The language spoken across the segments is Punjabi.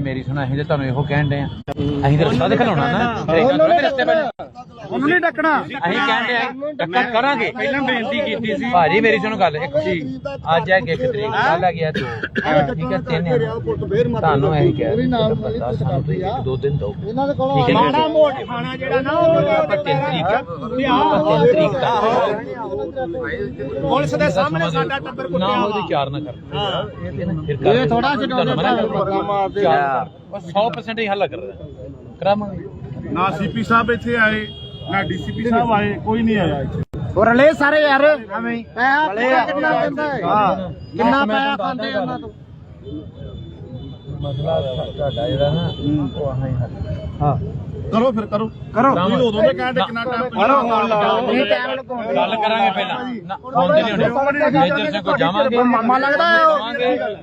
ਮੇਰੀ ਸੁਣਾ ਅਸੀਂ ਤੇ ਤੁਹਾਨੂੰ ਇਹੋ ਕਹਿਣ ਦੇ ਆ। ਅਸੀਂ ਤੇ ਰਸਤਾ ਦਿਖਾਉਣਾ ਨਾ। ਰਸਤੇ ਉਹਨੂੰ ਨਹੀਂ ਡੱਕਣਾ। ਅਸੀਂ ਕਹਿੰਦੇ ਆ ਟੱਕਰ ਕਰਾਂਗੇ। ਪਹਿਲਾਂ ਬੇਨਤੀ ਕੀਤੀ ਸੀ। ਭਾਜੀ ਮੇਰੀ ਸੁਣੋ ਗੱਲ ਇੱਕ ਅੱਜ ਹੈ ਕਿ ਇੱਕ ਤਰੀਕ ਕੱਲ ਆ ਗਿਆ ਦੋ ਠੀਕ ਹੈ ਤਿੰਨ ਆ। ਤੁਹਾਨੂੰ ਇਹੀ ਕਹਿ ਰਿਹਾ ਬੰਦਾ ਸਾਨੂੰ ਤੁਸੀਂ ਇੱਕ ਦੋ ਦਿਨ ਦਿਓ ਠੀਕ ਹੈ ਮਾੜਾ ਮੋਟ ਖਾਣਾ ਜਿਹੜਾ ਨਾ ਉਹ ਤਿੰਨ ਤਰੀਕ। ਤਿੰਨ ਤਰੀਕ। ਪੁਲਿਸ ਦੇ ਸਾਹਮਣੇ ਸਾਡਾ ਟੱਬਰ ਨਾ ਕੁੱਟਿਆ ਉਹਦੀ ਵਾ। ਚਾਰ ਨਾ ਕਰ। ਇਹ ਥੋੜ੍ਹਾ ਛਡਾਉਂਦੇ ਮਾਰਦੇ ਆ। 100% ਹੀ ਹੱਲ ਕਰ ਰਿਹਾ ਕਰਾਵਾਂਗੇ ਨਾ ਸੀਪੀ ਸਾਹਿਬ ਇੱਥੇ ਆਏ। ਨਾ ਡੀਸੀਪੀ ਸਾਹਿਬ ਆਏ ਕੋਈ ਨਹੀਂ ਆਇਆ ਇੱਥੇ। ਹੋਰ ਲੈ ਸਾਰੇ ਯਾਰ ਐਵੇਂ ਪੈਸਾ ਕਿੰਨਾ ਪੈਂਦਾ ਹੈ ਹਾਂ ਕਿੰਨਾ ਪੈਸਾ ਖਾਂਦੇ ਆ ਉਹਨਾਂ ਤੋਂ? ਮਸਲਾ ਤੁਹਾਡਾ ਜਿਹੜਾ ਨਾ ਉਹ ਆਹਾਂ ਹੀ ਹੱਲ ਕਰੋ ਫਿਰ ਕਰੋ। ਕਰੋ। ਤੁਸੀਂ ਉਦੋਂ ਦੇ ਕਹਿੰਦੇ ਕਿੰਨਾ ਟਾਈਮ ਕਰੋ ਹੁਣ ਲਾਓ। ਇਹ ਟਾਈਮ ਲਗਾਉਂਦੇ ਗੱਲ ਕਰਾਂਗੇ ਪਹਿਲਾਂ। ਫੋਨ ਤੇ ਨਹੀਂ ਹੋਣੀ ਮੇਜਰ ਸਿੰਘ ਕੋ ਜਾਵਾਂਗੇ ਮਾਮਾ ਲੱਗਦਾ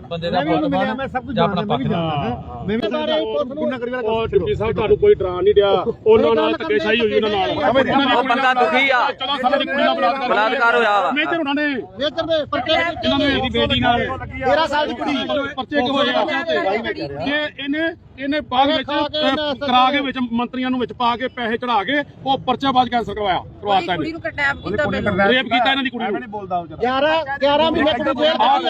ਬੰਦੇ ਦਾ ਪੁੱਤ ਬਣ ਜਾਂ ਆਪਣਾ ਪੱਖ ਦੇ ਮੈਂ ਵੀ ਸਾਰੇ ਕਿੰਨਾ ਕਰੀ ਵਾਲਾ ਉਹ ਡਿਪਟੀ ਸਾਹਿਬ ਤੁਹਾਨੂੰ ਕੋਈ ਡਰਾ ਨਹੀਂ ਰਿਹਾ ਉਹਨਾਂ ਨਾਲ ਧੱਕੇਸ਼ਾਹੀ ਹੋਈ ਉਹਨਾਂ ਨਾਲ। ਉਹ ਬੰਦਾ ਦੁਖੀ ਆ। 14 ਸਾਲਾਂ ਦੀ ਕੁੜੀ ਨਾਲ ਬਲਾਤਕਾਰ ਬਲਾਤਕਾਰ ਹੋਇਆ। ਵਾ। ਮੇਜਰ ਉਹਨਾਂ ਨੇ ਵੇਚਰ ਦੇ ਪਰਚੇ ਇਹਨਾਂ ਨੇ ਇਹਦੀ ਬੇਟੀ ਨਾਲ? 13 ਸਾਲ ਦੀ ਕੁੜੀ। ਪਰਚੇ ਕਿ ਹੋਏ ਆ? ਤੇ ਇਹਨੇ ਇਹਨੇ ਬਾਅਦ ਵਿੱਚ ਇਹਨੇ ਕਰਾ ਕੇ ਵਿੱਚ ਮੰਤਰੀਆਂ ਨੂੰ ਵਿੱਚ ਪਾ ਕੇ ਪੈਸੇ ਚੜਾ ਕੇ ਉਹ ਪਰਚਾ ਬਾਅਦ ਕੈਂਸਲ ਕਰਵਾਇਆ ਕਰਵਾਤਾ ਕੁੜੀ ਇਹਨੇ ਨੂੰ ਕਿਡਨੈਪ ਕੀਤਾ ਪਹਿਲਾਂ। ਰੇਪ ਕੀਤਾ ਇਹਨਾਂ ਦੀ ਕੁੜੀ ਨੂੰ। ਨਹੀਂ ਬੋਲਦਾ 11 11 ਮਹੀਨੇ ਕੁੜੀ ਜੇਲ੍ਹ ਕੱਟੀ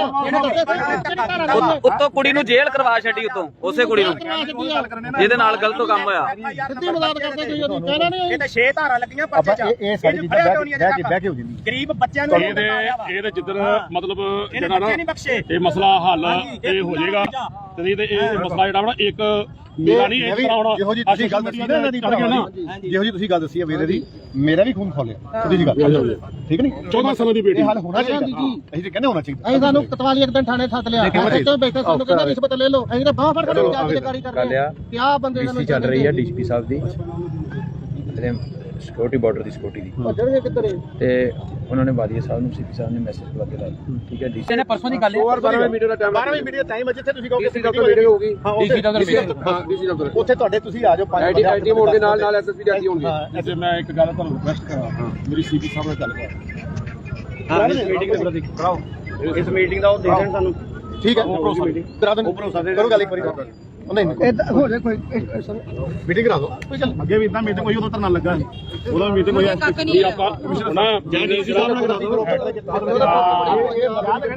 ਇਹਨੂੰ ਉੱਤ- ਕੁੜੀ ਨੂੰ ਜੇਲ੍ਹ ਕਰਵਾ ਛੱਡੀ ਉੱਤੋਂ ਉਸੇ ਕੁੜੀ ਨੂੰ। ਜਿਹਦੇ ਨਾਲ ਗਲਤ ਕੰਮ ਹੋਇਆ। ਸਿੱਧੀ ਮਦਦ ਕਰਦੇ ਕੋਈ ਉਹਦੀ। ਕਹਿਣਾ ਨਹੀਂ ਇਹ ਤਾਂ 6 ਧਾਰਾਂ ਲੱਗੀਆਂ ਪਰਚੇ ਚ। ਇਹ ਸਾਰੀ ਚੀਜ਼ਾਂ ਬਹਿ ਕੇ ਬਹਿ ਕੇ ਹੋ ਜਾਂਦੀ ਗਰੀਬ ਬੱਚਿਆਂ ਨੂੰ ਇਹਦੇ ਇਹਦੇ ਜਿੱਦਣ ਮਤਲਬ ਇਹਨੇ ਜਿਹੜਾ ਨਾ ਇਹ ਮਸਲਾ ਹੱਲ ਇਹ ਹੋ ਜਾਏਗਾ। ਤੇ ਇਹ ਮਸਲਾ ਜਿਹੜਾ ਨਾ ਇੱਕ ਮੇਰਾ ਨਹੀਂ ਇੱਕ ਤਰ੍ਹਾਂ ਹੁਣ ਜਿਹੋ ਜੀ ਤੁਸੀਂ ਗੱਲ ਦੱਸੀ ਨਾ ਦੀ। ਜਿਹੋ ਜੀ ਤੁਸੀਂ ਗੱਲ ਦੱਸੀ ਹੈ ਵੀਰੇ ਦੀ। ਮੇਰਾ ਵੀ ਖੂਨ ਖੋਲਿਆ ਸਿੱਧੀ ਜੀ ਗੱਲ ਠੀਕ ਨਹੀਂ? 14 ਸਾਲਾਂ ਦੀ ਬੇਟੀ। ਇਹ ਹੱਲ ਹੋਣਾ ਚਾਹੀਦਾ। ਅਸੀਂ ਤੇ ਕਹਿੰਦੇ ਹੋਣਾ ਚਾਹੀਦਾ। ਅਸੀਂ ਸਾਨੂੰ ਕਤਵਾਲੀ ਇੱਕ ਦਿਨ ਥਾਣੇ ਸੱਦ ਲਿਆ। ਕਿਉਂ ਬੈਠੇ ਸਾਨੂੰ ਕਹਿੰਦਾ ਰਿਸ਼ਵਤ ਲੈ ਲਓ। ਅਸੀਂ ਤਾਂ ਬਾਹ ਫੜ ਫੜ ਜਾ ਕੇ ਕਾਰੀ ਕਰ ਰਹੇ ਕਿਆ ਬੰਦੇ ਨਾਲ ਚੱਲ ਰਹੀ ਹੈ। ਡੀਸੀਪੀ ਸਾਹਿਬ ਦੀ। ਸਿਕਿਉਰਿਟੀ ਬਾਰਡਰ ਦੀ ਸਿਕਿਉਰਿਟੀ ਦੀ। ਭੱਜਣਗੇ ਕਿੱਧਰ? ਤੇ ਉਹਨਾਂ ਨੇ ਵਾਲੀਆ ਸਾਹਿਬ ਨੂੰ ਸੀਪੀ ਸਾਹਿਬ ਨੇ ਮੈਸੇਜ ਪਾ ਕੇ ਲਾਇਆ। ਠੀਕ ਹੈ ਡੀਸੀ ਨੇ ਪਰਸੋਂ ਦੀ ਗੱਲ ਹੈ 12ਵੇਂ ਮੀਟਰ ਦਾ ਟਾਈਮ 12ਵੇਂ ਮੀਟਰ ਦਾ ਟਾਈਮ ਹੈ ਜਿੱਥੇ ਤੁਸੀਂ ਕਹੋਗੇ ਡੀਸੀ ਦਫ਼ਤਰ ਮੀਟਿੰਗ ਹੋਊਗੀ। ਡੀਸੀ ਦਫ਼ਤਰ ਮੀਟਿੰਗ ਹਾਂ ਡੀਸੀ ਦਫ਼ਤਰ। ਉੱਥੇ ਤੁਹਾਡੇ ਤੁਸੀਂ ਆ ਜਾਓ ਪੰਜ ਆਈਟੀ ਆਈਟੀ ਮੋਡ ਦੇ ਨਾਲ ਨਾਲ ਐਸਐਸਪੀ ਆਈਟੀ ਹੋਣਗੇ। ਤੇ ਮੈਂ ਇੱਕ ਗੱਲ ਤੁਹਾਨੂੰ ਰਿਕਵੈਸਟ ਕਰਾਂ ਮੇਰੀ ਸੀਪੀ ਸਾਹਿਬ ਨਾਲ ਗੱਲ ਕਰ ਹਾਂ। ਇਸ ਮੀਟਿੰਗ ਦੇ ਪ੍ਰਤੀ ਕਰਾਓ। ਇਸ ਮੀਟਿੰਗ ਦਾ ਉਹ ਦੇ ਦੇਣ ਸਾਨੂੰ। ਠੀਕ ਹੈ ਕਰਾ ਦੇਣ ਕਰੋ ਗੱਲ ਇੱਕ ਵਾਰੀ। ਉਹ ਨਹੀਂ ਨਹੀਂ। ਹੋ ਜਾ ਕੋਈ ਮੀਟਿੰਗ ਕਰਾ ਦਿਓ। ਅੱਗੇ ਵੀ ਇਦਾਂ ਮੀਟਿੰਗ ਹੋਈ ਉਦੋਂ ਧਰਨਾ ਲੱਗਾ ਸੀ। ਉਹਦਾ ਮੀਟਿੰਗ ਹੋਈ ਕੱਖ ਨਹੀਂ ਵੀ ਆਪਾਂ ਨਾ ਜਾਂ ਡੀਸੀ ਸਾਹਿਬ ਨਾਲ ਕਰਾ ਦਿਓ।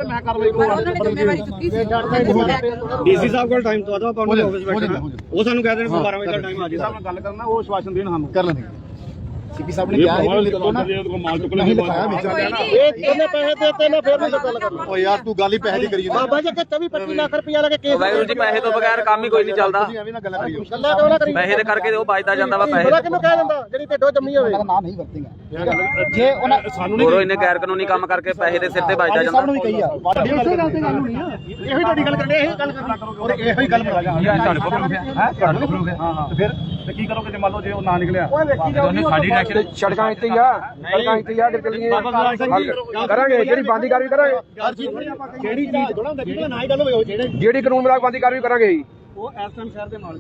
ਮੈਂ ਕਾਰਵਾਈ ਪਰ ਉਹਨਾਂ ਨੇ ਜ਼ਿੰਮੇਵਾਰੀ ਚੁੱਕੀ ਸੀ। ਡੀਸੀ ਸਾਹਿਬ ਕੋਲ ਟਾਈਮ ਤੋਂ ਆਦਾ ਆਪਾਂ ਨੂੰ ਆਫਿਸ ਬੈਠਣਾ। ਉਹ ਸਾਨੂੰ ਕਹਿ ਦੇਣ 12 ਵਜੇ ਦਾ ਟਾਈਮ ਆ ਸਾਹਿਬ ਨਾਲ ਗੱਲ ਕਰਨਾ ਉਹ ਸ਼ਵਾਸਨ ਦੇਣ ਸਾਨੂੰ। ਕਰ ਲੈਂਦੇ। ਸੀਪੀ ਸਾਹਿਬ ਨੇ ਇਹ ਕਿਹਾ ਹੈ ਵੀ ਲਿਖੋ ਨਾ ਮਾਲ ਚੁੱਕ ਨਹੀਂ ਲੈਂਦੇ ਲਿਖਾਇਆ ਨਹੀਂ ਇਹ ਕਿੰਨੇ ਪੈਸੇ ਦੇਤੇ ਨੇ ਫਿਰ ਵੀ ਗੱਲ ਕਰ ਓ ਯਾਰ ਤੂੰ ਗੱਲ ਹੀ ਪੈਸੇ ਦੀ ਕਰੀ ਜਾਂਦਾ। ਬਾਬਾ ਜੀ ਕਿ 24 25 ਲੱਖ ਰੁਪਇਆ ਲਾ ਕੇ ਕੇਸ ਵਾਹਿਗੁਰੂ ਜੀ ਪੈਸੇ ਤੋਂ ਬਗੈਰ ਕੰਮ ਹੀ ਕੋਈ ਨਹੀਂ ਚੱਲਦਾ। ਤੁਸੀਂ ਐਵੇਂ ਨਾ ਗੱਲਾਂ ਕਰੀਓ। ਗੱਲਾਂ ਕਿਉਂ ਨਾ ਕਰੀ ਪੈਸੇ ਦੇ ਕਰਕੇ ਉਹ ਬਚਦਾ ਜਾਂਦਾ ਵਾ ਪਤਾ ਪੈਸੇ ਕਿਹਨੂੰ ਕਹਿ ਦਿੰਦਾ? ਜਿਹੜੀ ਢਿੱਡੋਂ ਜੰਮੀ ਹੋਵੇ। ਨਾਮ ਨਹੀਂ ਵਰਤੇਗਾ ਜੇ ਉਹਨਾਂ ਸਾਨੂੰ ਹੋਰੋ ਇਹਨੇ ਗੈਰ ਕਾਨੂੰਨੀ ਕੰਮ ਕਰਕੇ ਪੈਸੇ ਦੇ ਸਿਰ ਤੇ ਬਚਦਾ ਸਭ ਨੂੰ ਵੀ ਜਾਂਦਾ ਕਹੀ ਆ। ਵੱਡੀ ਗੱਲ ਤੇ ਗੱਲ ਹੋਣੀ ਆ। ਇਹੋ ਹੀ ਤੁਹਾਡੀ ਗੱਲ ਕਰਨੀ ਇਹੀ ਗੱਲ ਕਰਨੀ। ਔਰ ਇਹੋ ਹੀ ਗੱਲ ਬਣਾ ਜਾ ਤੁਹਾਡੇ ਕੋਲ ਪ੍ਰੂਫ ਹੈ। ਤੁਹਾਡੇ ਕੋਲ ਪ੍ਰੂਫ ਹੈ। ਹਾਂ ਹਾਂ। ਫਿਰ ਤੇ ਕੀ ਕਰੋਗੇ ਜੇ ਮੰਨ ਲਓ ਜੇ ਉਹ ਨਾ ਨਿਕਲਿਆ? ਉਹਨੇ ਸਾਡੀ ਡਾਇਰੈਕਸ਼ਨ ਸੜਕਾਂ ਇੱਥੇ ਹੀ ਆ। ਸੜਕਾਂ ਇੱਥੇ ਹੀ ਆ ਕਿ ਚੱਲੀਏ। ਕਰਾਂਗੇ ਜਿਹੜੀ ਬੰਦੀ ਕਾਰਵਾਈ ਕਰਾਂਗੇ। ਜਿਹੜੀ ਚੀਜ਼ ਥੋੜਾ ਹੁੰਦਾ ਜਿਹਦਾ ਨਾ ਹੀ ਗੱਲ ਹੋਵੇ ਜਿਹੜੇ ਜਿਹੜੀ ਕਾਨੂੰਨ ਮੁਤਾਬਕ ਬੰਦੀ ਕਾਰਵਾਈ ਕਰਾਂਗੇ ਜੀ। ਉਹ ਇਸ ਟਾਈਮ ਸ਼ਹਿਰ ਦੇ ਨਾਲ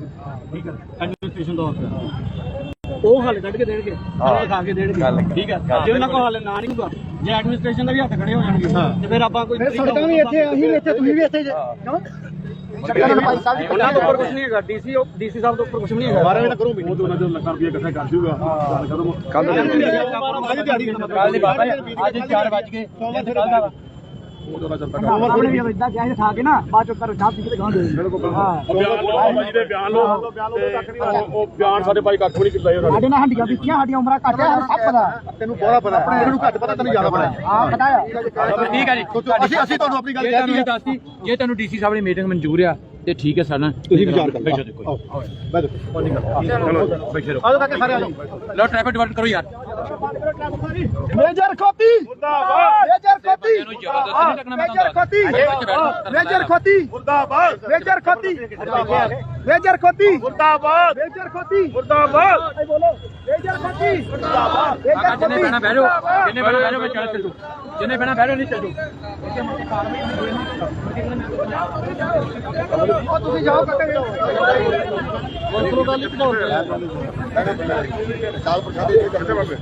ਠੀਕ ਹੈ। ਐਡਮਿਨਿਸਟ੍ਰੇਸ਼ਨ ਦਾ ਆਫਿਸ ਉਹ ਹੱਲ ਕੱਢ ਕੇ ਦੇਣਗੇ। ਹੱਲ ਖਾ ਕੇ ਦੇਣਗੇ। ਠੀਕ ਹੈ। ਜੇ ਉਹਨਾਂ ਕੋਲ ਹੱਲ ਨਾ ਨਹੀਂ ਹੋਊਗਾ ਜੇ ਐਡਮਿਨਿਸਟ੍ਰੇਸ਼ਨ ਦਾ ਵੀ ਹੱਥ ਖੜੇ ਹੋ ਜਾਣਗੇ ਤੇ ਫਿਰ ਆਪਾਂ ਕੋਈ ਸੜਕਾਂ ਵੀ ਇੱਥੇ ਅਸੀਂ ਵੀ ਇੱਥੇ ਤੁਸੀਂ ਵੀ ਇੱਥੇ ਕਿਉਂ? ਦੇ ਭਾਈ ਸਾਹਿਬ ਉਹਨਾਂ ਦੇ ਉੱਪਰ ਕੁਝ ਨਹੀਂ ਹੈਗਾ ਡੀਸੀ ਡੀਸੀ ਸਾਹਿਬ ਦੇ ਉੱਪਰ ਕੁਝ ਨਹੀਂ ਹੈਗਾ। ਬਾਰੇ ਕਰੋ ਉਹ ਦੋਨਾਂ ਜੋ ਲੱਖਾਂ ਰੁਪਏ ਇਕੱਠਾ ਕਰ ਜੂਗਾ ਗੱਲ ਕਦੋਂ ਕੱਲ ਅੱਜ ਦਿਹਾੜੀ ਨਹੀਂ ਬਾਬਾ ਅੱਜ 4 ਵਜ ਗਏ। ਕੱਲ ਦਾ ਉਹ ਦੋਨਾਂ ਜਦ ਤੱਕ ਉਹਨੇ ਵੀ ਇਦਾਂ ਕਿਹਾ ਖਾ ਕੇ ਨਾ ਬਾਅਦ ਚੋਂ ਕਰ ਚਾਹ ਪੀ ਕੇ ਗਾਂ ਦੇ ਹਾਂ। ਬਿਆਨ ਲਓ ਬਾਬਾ ਜੀ ਦੇ ਬਿਆਨ ਲਓ। ਤੇ ਉਹ- ਉਹ ਬਿਆਨ ਸਾਡੇ ਭਾਈ ਕੱਖ ਵੀ ਨਹੀਂ ਕੀਤਾ ਇਹਨਾਂ ਨੇ ਸਾਡੇ ਨਾਲ ਹੱਡੀਆਂ ਦਿੱਤੀਆਂ ਸਾਡੀਆਂ ਉਮਰਾਂ ਘੱਟ ਸਭ ਪਤਾ। ਤੈਨੂੰ ਬੋਲਾ ਪਤਾ ਇਹਨਾਂ ਨੂੰ ਘੱਟ ਪਤਾ ਤੈਨੂੰ ਜ਼ਿਆਦਾ ਪਤਾ। ਹਾਂ ਪਤਾ ਆ। ਠੀਕ ਹੈ ਜੀ। ਅਸੀਂ ਅਸੀਂ ਤੁਹਾਨੂੰ ਆਪਣੀ ਗੱਲ ਕਹਿ ਜੇ ਤੁਹਾਨੂੰ ਡੀਸੀ ਸਾਹਿਬ ਦੀ ਮੀਟਿੰਗ ਮਨਜ਼ੂਰ ਆ ਤੇ ਠੀਕ ਹੈ ਸਾਡਾ। ਤੁਸੀਂ ਵਿਚਾਰ ਕਰੋ ਬੈਠੋ ਦੇਖੋ ਆਓ ਬੈ ਦੇਖੋ। ਚਲੋ ਬੈਠੇ। ਰਹੋ ਆਓ ਕਾਕੇ ਸਾਰੇ ਆ ਜਾਓ ਲੋ ਟ੍ਰੈਫਿਕ ਡਿਵਰਟ ਕਰੋ ਯਾਰ। ਮੇਜਰ ਖੋਤੀ। ਮੁਰਦਾਬਾਦ। ਮੇਜਰ ਖੋਤੀ। ਇਹਨੂੰ ਜ਼ਬਰਦਸਤੀ ਨਹੀਂ ਲੱਗਣਾ ਮੈਂ ਮੇਜਰ ਖੋਤੀ। ਮੇਜਰ ਖੋਤੀ। ਮੁਰਦਾਬਾਦ। ਮੇਜਰ ਖੋਤੀ। ਮੁਰਦਾਬਾਦ। ਮੇਜਰ ਖੋਤੀ। ਮੁਰਦਾਬਾਦ। ਮੇਜਰ ਖੋਤੀ। ਮੁਰਦਾਬਾਦ। ਬੋਲੋ। ਮੇਜਰ ਖੋਤੀ। ਮੁਰਦਾਬਾਦ। ਕਾਕਾ ਜਿੰਨੇ ਬਹਿਣਾ ਬਹਿ ਜਾਓ। ਜਿੰਨੇ ਬਹਿਣਾ ਬਹਿ ਜਾਓ ਮੈਂ ਚੱਲ ਚੱਲ। ਜੂ ਜਿੰਨੇ ਬਹਿਣਾ ਬਹਿ ਜਾਓ ਨਹੀਂ ਚੱਲ। ਜੂ ਉਹ ਤੁਸੀਂ ਜਾਓ ਕੱਟੇ ਕੋਲ ਗੱਲ ਹੀ ਭਜਾਓ ਸਾਲ ਪ੍ਰਸ਼ਾਦ ਇੱਥੇ ਕਰਦੇ ਬਾਬੇ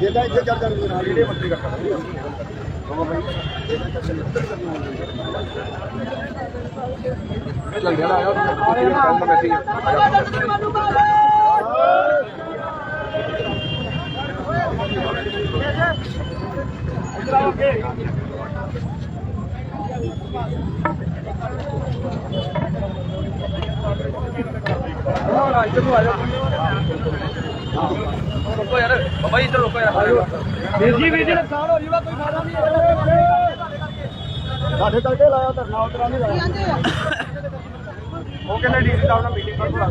ਜਿਹਦਾ ਇੱਥੇ ਚੱਲ ਜਾਂਦੇ ਨਾਲ ਜਿਹੜੇ ਮੰਤਰੀ ਕਰਦਾ ਲੰਗਿਆ ਆਇਆ ਕੰਮ ਬੈਠੀ ਰੁਕੋ ਯਾਰ ਬਾਬਾ ਜੀ ਇੱਧਰ ਰੁਕੋ ਯਾਰ। ਵੀਰ ਜੀ ਵੀਰ ਜੀ। ਨੁਕਸਾਨ ਹੋ ਜੂਗਾ ਕੋਈ ਫਾਇਦਾ ਨਹੀਂ ਸਾਡੇ ਕਰਕੇ ਲਾਇਆ ਧਰਨਾ ਉਤਰਾ ਨਹੀਂ ਲਾਇਆ। ਉਹ ਕਹਿੰਦੇ ਡੀਸੀ ਸਾਹਿਬ ਨਾਲ ਮੀਟਿੰਗ ਕਰ ਬੁਲਾ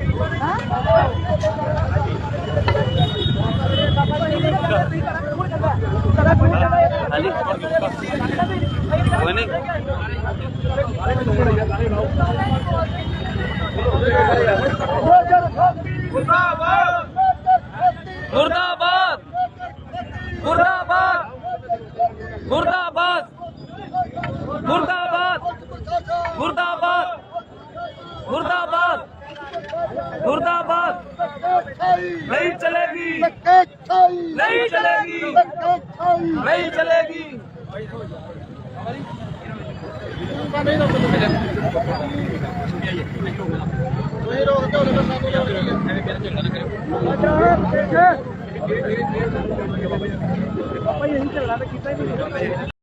ਮੁਰਦਾਬਾਦ ਮੁਰਦਾਬਾਦ ਮੁਰਦਾਬਾਦ ਮੁਰਦਾਬਾਦ ਮੁਰਦਾਬਾਦ ਮੁਰਦਾਬਾਦ ਮੁਰਦਾਬਾਦ ਨਹੀਂ ਚਲੇਗੀ। ਨਹੀਂ ਚਲੇਗੀ। ਨਹੀਂ ਚਲੇਗੀ। ਤੁਸੀਂ ਰੋਕ ਕੇ ਉਹਦੇ ਸਾਨੂੰ